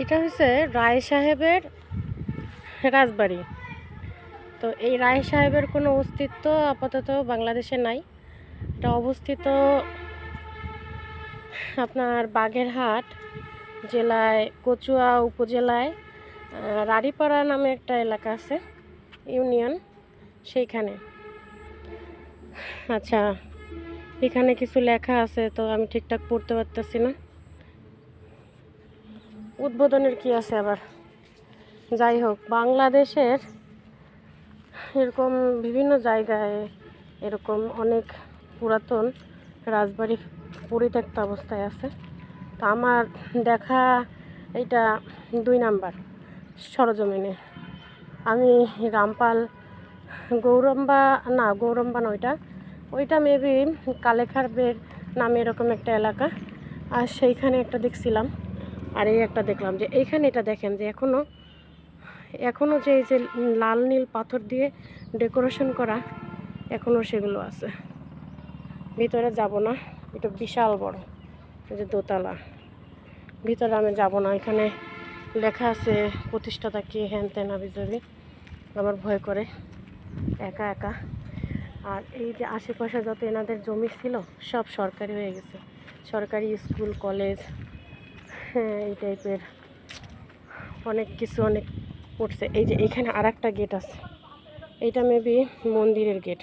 এটা হচ্ছে রায় সাহেবের রাজবাড়ি। তো এই রায় সাহেবের কোনো অস্তিত্ব আপাতত বাংলাদেশে নাই। এটা অবস্থিত আপনার বাগেরহাট জেলায়, কচুয়া উপজেলায় রাড়িপাড়া নামে একটা এলাকা আছে, ইউনিয়ন সেইখানে। আচ্ছা এখানে কিছু লেখা আছে, তো আমি ঠিকঠাক পড়তে পারতেছি না। উদ্বোধনের কি আছে আবার? যাই হোক, বাংলাদেশের এরকম বিভিন্ন জায়গায় এরকম অনেক পুরাতন রাজবাড়ি পরিত্যক্ত অবস্থায় আছে। তো আমার দেখা এটা দুই নাম্বার সরজমিনে। আমি রামপাল গৌরম্বা, না গৌরম্বা না ওইটা। ওইটা মেবি কালেখারবের নামে এরকম একটা এলাকা। আর সেইখানে একটা দেখছিলাম। আর এই একটা দেখলাম যে এইখানে এটা দেখেন যে এখনও এখনও যে এই যে লাল নীল পাথর দিয়ে ডেকোরেশন করা এখনও সেগুলো আছে। ভিতরে যাব না, এটা বিশাল বড়, এই যে দোতলা। ভিতরে আমি যাব না, এখানে লেখা আছে প্রতিষ্ঠাতা কে হ্যান তেন আবিজাবি আমার ভয় করে, একা একা। আর এই যে আশেপাশে যত এনাদের জমি ছিল, সব সরকারি হয়ে গেছে। সরকারি স্কুল, কলেজ এই টাইপের অনেক কিছু, অনেক পড়ছে এই যে এখানে আর একটা গেট আছে। এইটা মেবি মন্দিরের গেট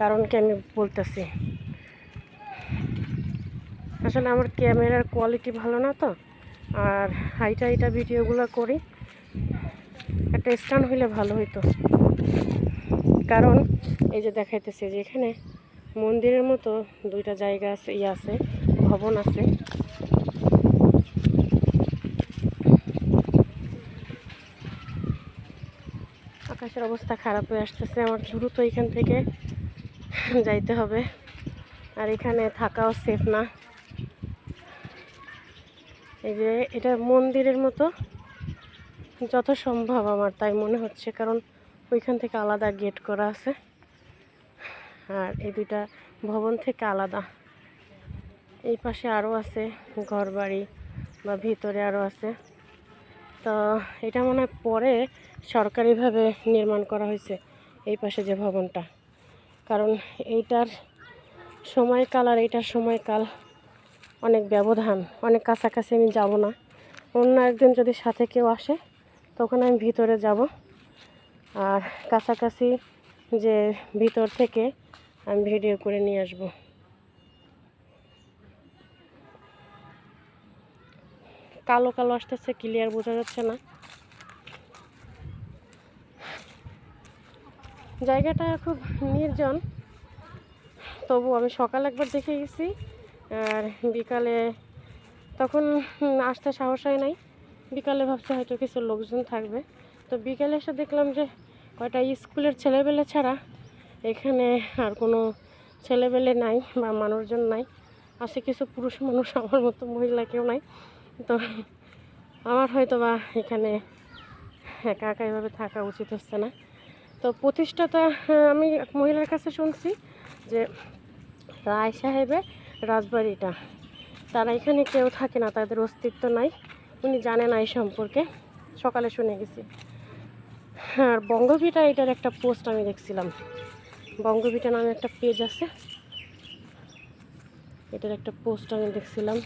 কারণ কি আমি বলতেছি? আসলে আমার ক্যামেরার কোয়ালিটি ভালো না তো। আর হাইটা হাইটা ভিডিওগুলো করি। একটা স্ট্যান্ড হইলে ভালো হইতো। কারণ এই যে দেখাইতেছে যে এখানে মন্দিরের মতো দুইটা জায়গা আছে ইয়ে আছে, ভবন আছে। আকাশের অবস্থা খারাপ হয়ে আসতেছে। আমার দ্রুত এখান থেকে যাইতে হবে। আর এখানে থাকাও সেফ না। এই যে এটা মন্দিরের মতো যত সম্ভব আমার তাই মনে হচ্ছে, কারণ ওইখান থেকে আলাদা গেট করা আছে। আর এই দুইটা ভবন থেকে আলাদা। এই পাশে আরও আছে ঘর বাড়ি বা ভিতরে আরও আছে। তো এটা মনে হয় পরে সরকারিভাবে নির্মাণ করা হয়েছে এই পাশে যে ভবনটা। কারণ এইটার সময়কাল আর এইটার সময়কাল অনেক ব্যবধান, অনেক কাছাকাছি আমি যাব না। অন্য একদিন যদি সাথে কেউ আসে, তখন আমি ভিতরে যাব। আর কাছাকাছি যে ভিতর থেকে আমি ভিডিও করে নিয়ে আসব। কালো কালো আসতেছে ক্লিয়ার বোঝা যাচ্ছে না। জায়গাটা খুব নির্জন তবু আমি সকাল একবার দেখে গেছি, আর বিকালে তখন আসতে সাহস হয় নাই। বিকালে ভাবছি হয়তো কিছু লোকজন থাকবে। তো বিকালে এসে দেখলাম যে কয়টা স্কুলের ছেলেবেলে ছাড়া এখানে আর কোনো ছেলেবেলে নাই বা মানুষজন নাই। আছে কিছু পুরুষ মানুষ, আমার মতো মহিলা কেউ নাই। তো আমার হয়তো বা এখানে একা একা এভাবে থাকা উচিত হচ্ছে না। তো প্রতিষ্ঠাতা আমি এক মহিলার কাছে শুনছি যে রায় সাহেবের রাজবাড়িটা, তারা এখানে কেউ থাকে না, তাদের অস্তিত্ব নাই। উনি জানে না এই সম্পর্কে। সকালে শুনে গেছি। আর বঙ্গভিটা এটার একটা পোস্ট আমি দেখছিলাম। বঙ্গভিটা নামে একটা পেজ আছে। এটার একটা পোস্ট আমি দেখছিলাম।